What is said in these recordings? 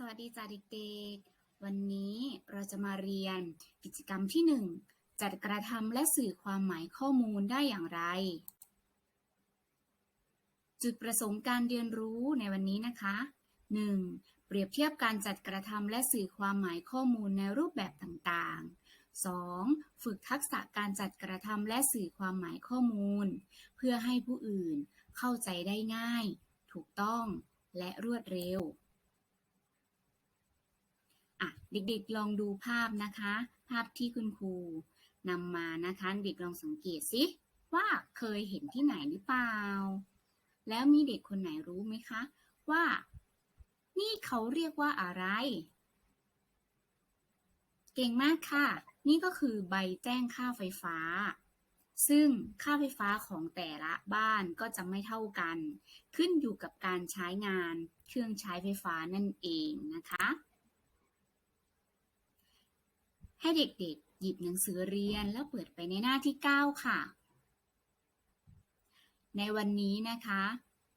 สวัสดีจ้าเด็กๆ วันนี้เราจะมาเรียนกิจกรรมที่ 1 จัดกระทำและสื่อความหมายข้อมูลได้อย่างไร จุดประสงค์การเรียนรู้ในวันนี้นะคะ 1. เปรียบเทียบการจัดกระทำและสื่อความหมายข้อมูลในรูปแบบต่างๆ 2. ฝึกทักษะการจัดกระทำและสื่อความหมายข้อมูล เพื่อให้ผู้อื่นเข้าใจได้ง่าย ถูกต้อง และรวดเร็ว อะเด็กๆลองดูภาพนะคะ ภาพที่คุณครูนำมานะคะเด็กลองสังเกตสิว่าเคยเห็นที่ไหนหรือเปล่า แล้วมีเด็กคนไหนรู้ไหมคะ ว่า นี่เขาเรียกว่าอะไร เก่งมากค่ะ นี่ก็คือใบแจ้งค่าไฟฟ้า ซึ่งค่าไฟฟ้าของแต่ละบ้านก็จะไม่เท่ากัน ขึ้นอยู่กับการใช้งานเครื่องใช้ไฟฟ้านั่นเองนะคะ ให้เด็กๆ หยิบหนังสือเรียนแล้วเปิดไปในหน้าที่ 9 ค่ะ ในวันนี้นะคะ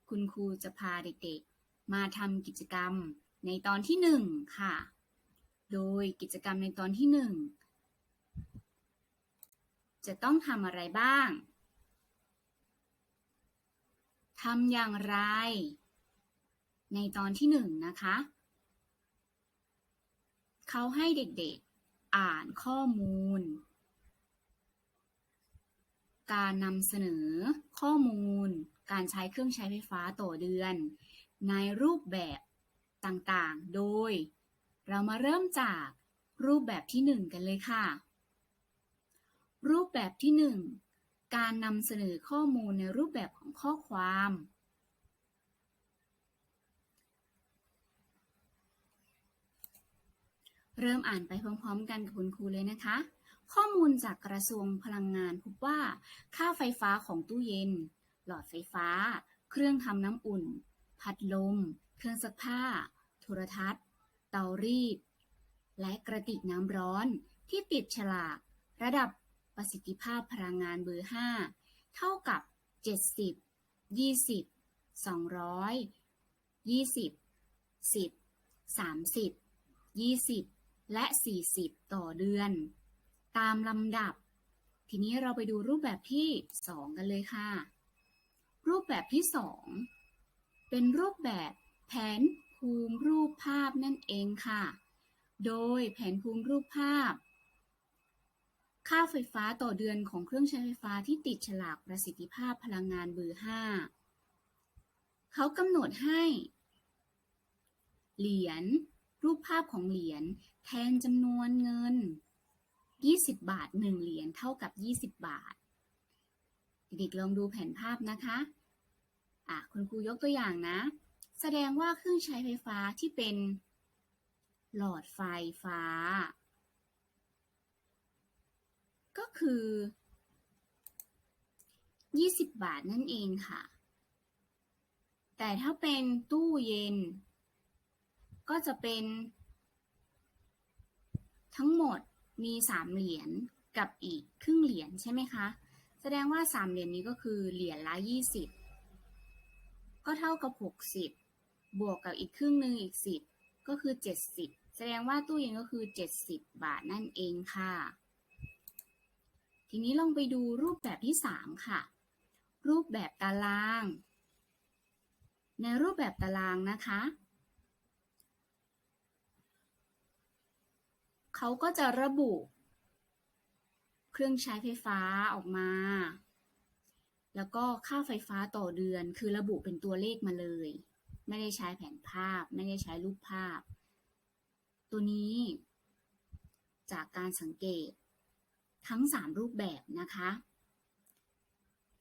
คุณครูจะพาเด็กๆ มาทำกิจกรรมในตอนที่ 1 ค่ะ โดยกิจกรรมในตอนที่ 1 จะต้องทำอะไรบ้างทำอย่างไร ในตอนที่ 1 นะคะ เขาให้เด็กๆ อ่านข้อมูล การนำเสนอข้อมูล การใช้เครื่องใช้ไฟฟ้าต่อเดือน ในรูปแบบต่างๆ โดย เรามาเริ่มจากรูปแบบที่ 1 กันเลยค่ะ รูปแบบที่ 1 การนำเสนอข้อมูลในรูปแบบของข้อความ เริ่มอ่านไปพร้อม ๆ กันกับคุณครูเลยนะคะ ข้อมูลจากกระทรวงพลังงานพบว่า ค่าไฟฟ้าของตู้เย็น หลอดไฟฟ้า เครื่องทำน้ำอุ่น พัดลม เครื่องซักผ้า โทรทัศน์ เตารีด และกระติกน้ำร้อนที่ติดฉลาก ระดับประสิทธิภาพพลังงานเบอร์ 5 เท่ากับ 70 20 200 20 10 30 20 และ 40 ต่อเดือน ตามลำดับ ทีนี้เราไปดูรูปแบบที่ 2 กันเลยค่ะ รูปแบบที่ 2 เป็นรูปแบบแผนภูมิรูปภาพนั่นเองค่ะ โดยแผนภูมิรูปภาพ ค่าไฟฟ้าต่อเดือนของเครื่องใช้ไฟฟ้าที่ติดฉลากประสิทธิภาพพลังงานเบอร์5เขากำหนดให้ เหรียญรูปภาพของเหรียญ แทนจำนวนเงิน 20 บาท 1 เหรียญเท่ากับ 20 บาท เด็กๆลองดูแผนภาพนะคะอะคุณครูยกตัวอย่างนะ แสดงว่าเครื่องใช้ไฟฟ้าที่เป็น หลอดไฟฟ้า ก็คือ 20 บาทนั่นเองค่ะ แต่ถ้าเป็นตู้เย็น ก็จะเป็น ทั้งหมดมี3เหรียญกับอีกครึ่งเหรียญใช่ไหมคะ แสดงว่า3เหรียญนี้ก็คือเหรียญละ20ก็เท่ากับ60บวกกับอีกครึ่งหนึ่งอีก10ก็คือ70แสดงว่าตู้เย็นก็คือ70บาทนั่นเองค่ะ ทีนี้ลองไปดูรูปแบบที่3ค่ะ รูปแบบตาราง ในรูปแบบตารางนะคะ เขาก็จะระบุ เครื่องใช้ไฟฟ้าออกมา แล้วก็ค่าไฟฟ้าต่อเดือน คือระบุเป็นตัวเลขมาเลย ไม่ได้ใช้แผนภาพ ไม่ได้ใช้รูปภาพ ตัวนี้ จากการสังเกต ทั้ง 3 รูปแบบนะคะ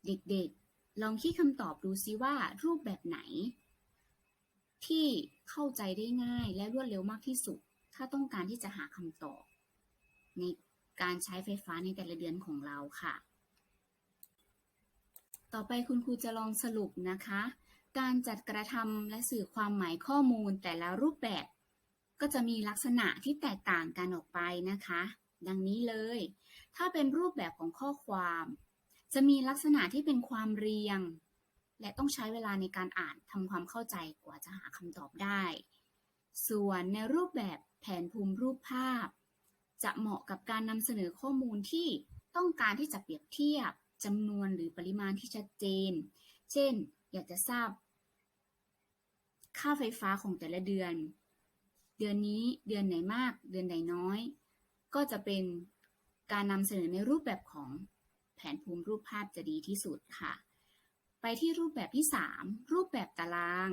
เด็กๆ ลองคิดคำตอบดูซิว่ารูปแบบไหน ที่เข้าใจได้ง่ายและรวดเร็วมากที่สุด ถ้าต้องการที่จะหาคำตอบ ในการใช้ไฟฟ้าในแต่ละเดือนของเราค่ะ ต่อไปคุณครูจะลองสรุปนะคะ การจัดกระทำและสื่อความหมายข้อมูลแต่ละรูปแบบ ก็จะมีลักษณะที่แตกต่างกันออกไปนะคะ ดังนี้เลย ถ้าเป็นรูปแบบของข้อความ จะมีลักษณะที่เป็นความเรียง และต้องใช้เวลาในการอ่านทำความเข้าใจกว่าจะหาคำตอบได้ ส่วนในรูปแบบ แผนภูมิรูปภาพ จะเหมาะกับการนำเสนอข้อมูลที่ต้องการที่จะเปรียบเทียบจำนวนหรือปริมาณที่ชัดเจน เช่น อยากจะทราบ ค่าไฟฟ้าของแต่ละเดือน เดือนนี้เดือนไหนมาก เดือนไหนน้อย ก็จะเป็นการนำเสนอในรูปแบบของแผนภูมิรูปภาพจะดีที่สุดค่ะ ไปที่รูปแบบที่ 3 รูปแบบตาราง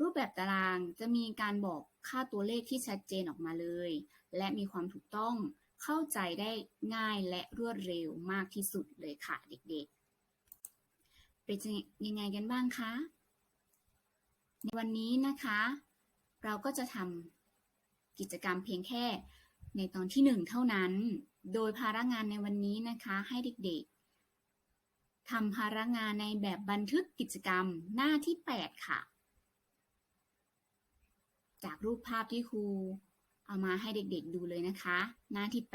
รูปแบบตารางจะมีการบอกค่าตัวเลขที่ชัดเจนออกมาเลย และมีความถูกต้องเข้าใจได้ง่ายและรวดเร็วมากที่สุดเลยค่ะเด็กๆ เป็นยังไงกันบ้างคะ ในวันนี้นะคะ เราก็จะทำกิจกรรมเพียงแค่ในตอนที่หนึ่งเท่านั้น โดยภาระงานในวันนี้นะคะให้เด็กๆทำภาระงานในแบบบันทึกกิจกรรมหน้าที่ 8 ค่ะ จากรูปภาพที่ครูเอามาให้เด็กๆดูเลยนะคะ หน้าที่ 8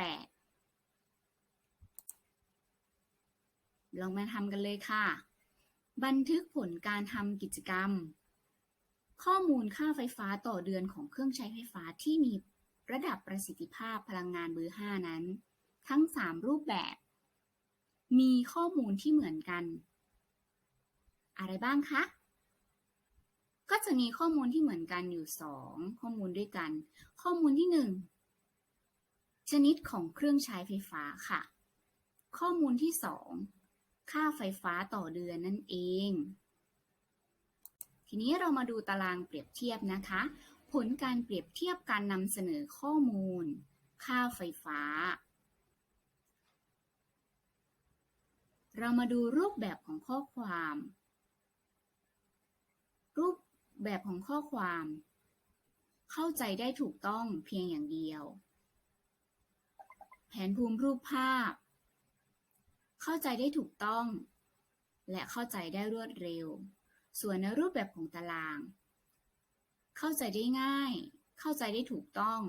ลองมาทำกันเลยค่ะ บันทึกผลการทำกิจกรรม ข้อมูลค่าไฟฟ้าต่อเดือนของเครื่องใช้ไฟฟ้าที่มีระดับประสิทธิภาพพลังงานเบอร์ 5 นั้น ทั้ง 3 รูปแบบ มีข้อมูลที่เหมือนกัน อะไรบ้างคะ ก็จะมีข้อมูลที่เหมือนกันอยู่2ข้อมูลด้วยกัน ข้อมูลที่1ชนิดของเครื่องใช้ไฟฟ้าค่ะ ข้อมูลที่2ค่าไฟฟ้าต่อเดือนนั่นเอง ทีนี้เรามาดูตารางเปรียบเทียบนะคะ ผลการเปรียบเทียบการนำเสนอข้อมูล ค่าไฟฟ้า เรามาดูรูปแบบของข้อความ รูป แบบของข้อความ เข้าใจได้ถูกต้องเพียงอย่างเดียว แผนภูมิรูปภาพ เข้าใจได้ถูกต้อง และเข้าใจได้รวดเร็ว ส่วนในรูปแบบของตาราง เข้าใจได้ง่าย เข้าใจได้ถูกต้อง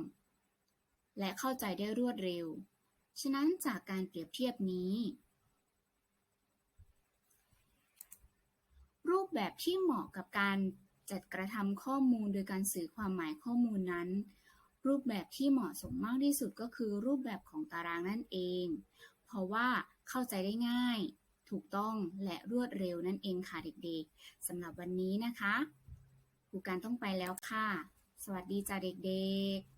และเข้าใจได้รวดเร็ว ฉะนั้นจากการเปรียบเทียบนี้ รูปแบบที่เหมาะกับการ จัดกระทำข้อมูลโดยการสื่อความหมายข้อมูลนั้น รูปแบบที่เหมาะสมมากที่สุดก็คือรูปแบบของตารางนั่นเอง เพราะว่าเข้าใจได้ง่าย ถูกต้องและรวดเร็วนั่นเองค่ะเด็กๆสำหรับวันนี้นะคะครูการต้องไปแล้วค่ะ สวัสดีจ้าเด็กๆ